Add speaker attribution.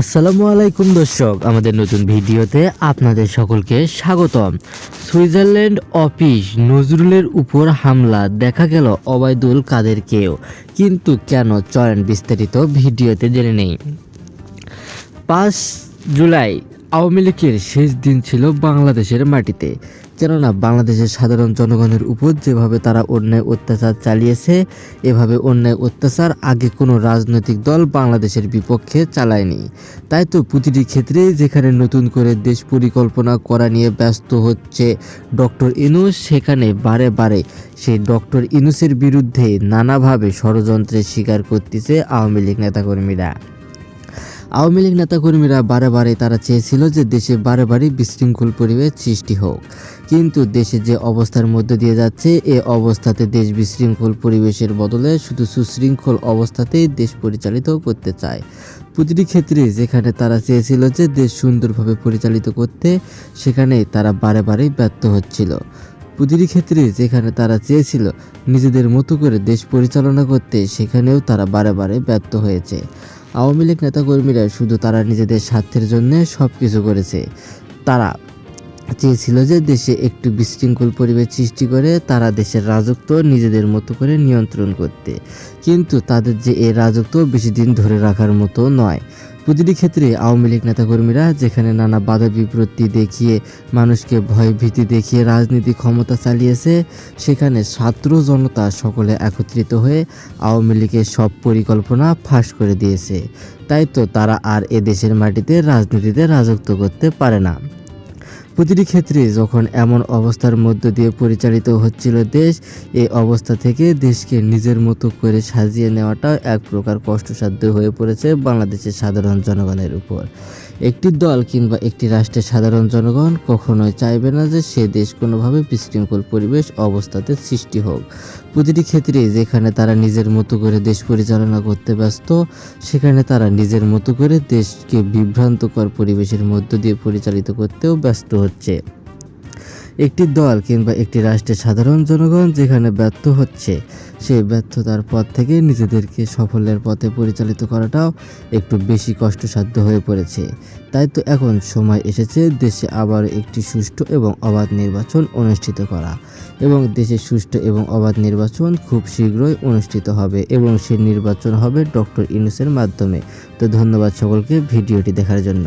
Speaker 1: আসসালামু আলাইকুম দর্শক, আমাদের নতুন ভিডিওতে আপনাদের সকলকে স্বাগতম। সুইজারল্যান্ড অফিস নজরুলের উপর হামলা, দেখা গেল অবায়দুল কাদেরকেও। কিন্তু কেন চলেন বিস্তারিত ভিডিওতে জেনে নেই। পাঁচ জুলাই আওয়ামী লীগের শেষ দিন ছিল বাংলাদেশের মাটিতে। কেননা বাংলাদেশের সাধারণ জনগণের উপর যেভাবে তারা অন্যায় অত্যাচার চালিয়েছে, এভাবে অন্যায় অত্যাচার আগে কোনো রাজনৈতিক দল বাংলাদেশের বিপক্ষে চালায়নি। তাই তো প্রতিটি ক্ষেত্রে যেখানে নতুন করে দেশ পরিকল্পনা করা নিয়ে ব্যস্ত হচ্ছে ডক্টর ইনুস, সেখানে বারে বারে সেই ডক্টর ইনুসের বিরুদ্ধে নানাভাবে ষড়যন্ত্রের শিকার করতেছে আওয়ামী লীগ নেতাকর্মীরা। আওয়ামী লীগ নেতাকর্মীরা বারে বারে তারা চেয়েছিল যে দেশে বারে বারে বিশৃঙ্খল পরিবেশ সৃষ্টি হোক। কিন্তু দেশে যে অবস্থার মধ্যে দিয়ে যাচ্ছে, এ অবস্থাতে দেশ বিশৃঙ্খল পরিবেশের বদলে শুধু সুশৃঙ্খল অবস্থাতেই দেশ পরিচালিত করতে চায়। প্রতিটি ক্ষেত্রে যেখানে তারা চেয়েছিল যে দেশ সুন্দরভাবে পরিচালিত করতে, সেখানে তারা বারে ব্যর্থ হচ্ছিল। প্রতিটি ক্ষেত্রে যেখানে তারা চেয়েছিল নিজেদের মতো করে দেশ পরিচালনা করতে, সেখানেও তারা বারে বারে ব্যর্থ হয়েছে। আওয়ামী লীগ নেতাকর্মীরা শুধু তারা নিজেদের স্বার্থের জন্য সব কিছু করেছে। তারা চেয়েছিল যে দেশে একটু বিশৃঙ্খল পরিবেশ সৃষ্টি করে তারা দেশের রাজত্ব নিজেদের মতো করে নিয়ন্ত্রণ করতে। কিন্তু তাদের যে এই রাজত্ব বেশি দিন ধরে রাখার মতো নয়। প্রতিটি ক্ষেত্রে আওয়ামী লীগ নেতাকর্মীরা যেখানে নানা বাধা বিপত্তি দেখিয়ে মানুষকে ভয় ভীতি দেখিয়ে রাজনীতি ক্ষমতা চালিয়েছে, সেখানে ছাত্র জনতা সকলে একত্রিত হয়ে আওয়ামী লীগের সব পরিকল্পনা ফাঁস করে দিয়েছে। তাই তো তারা আর এদেশের দেশের মাটিতে রাজনীতিতে রাজত্ব করতে পারে না। প্রতিটি ক্ষেত্রে যখন এমন অবস্থার মধ্য দিয়ে পরিচালিত হচ্ছিল দেশ, এই অবস্থা থেকে দেশকে নিজের মতো করে সাজিয়ে নেওয়াটা এক প্রকার কষ্টসাধ্য হয়ে পড়েছে বাংলাদেশের সাধারণ জনগণের উপর। একটি দল কিংবা একটি রাষ্ট্রের সাধারণ জনগণ কখনোই চাইবে না যে সে দেশ কোনোভাবে বিশৃঙ্খল পরিবেশ অবস্থাতে সৃষ্টি হোক। প্রতিটি ক্ষেত্রে যেখানে তারা নিজের মতো করে দেশ পরিচালনা করতে ব্যস্ত, সেখানে তারা নিজের মতো করে দেশকে বিভ্রান্তকর পরিবেশের মধ্য দিয়ে পরিচালিত করতেও ব্যস্ত হচ্ছে। একটি দল কিংবা একটি রাষ্ট্রের সাধারণ জনগণ যেখানে ব্যর্থ হচ্ছে সেই ব্যর্থতার পথ থেকে নিজেদেরকে সফলের পথে পরিচালিত করাটাও একটু বেশি কষ্টসাধ্য হয়ে পড়েছে। তাই তো এখন সময় এসেছে দেশে আবার একটি সুষ্ঠু এবং অবাধ নির্বাচন অনুষ্ঠিত করা এবং দেশে সুষ্ঠু এবং অবাধ নির্বাচন খুব শীঘ্রই অনুষ্ঠিত হবে এবং সেই নির্বাচন হবে ডক্টর ইনুসের মাধ্যমে। তো ধন্যবাদ সকলকে ভিডিওটি দেখার জন্য।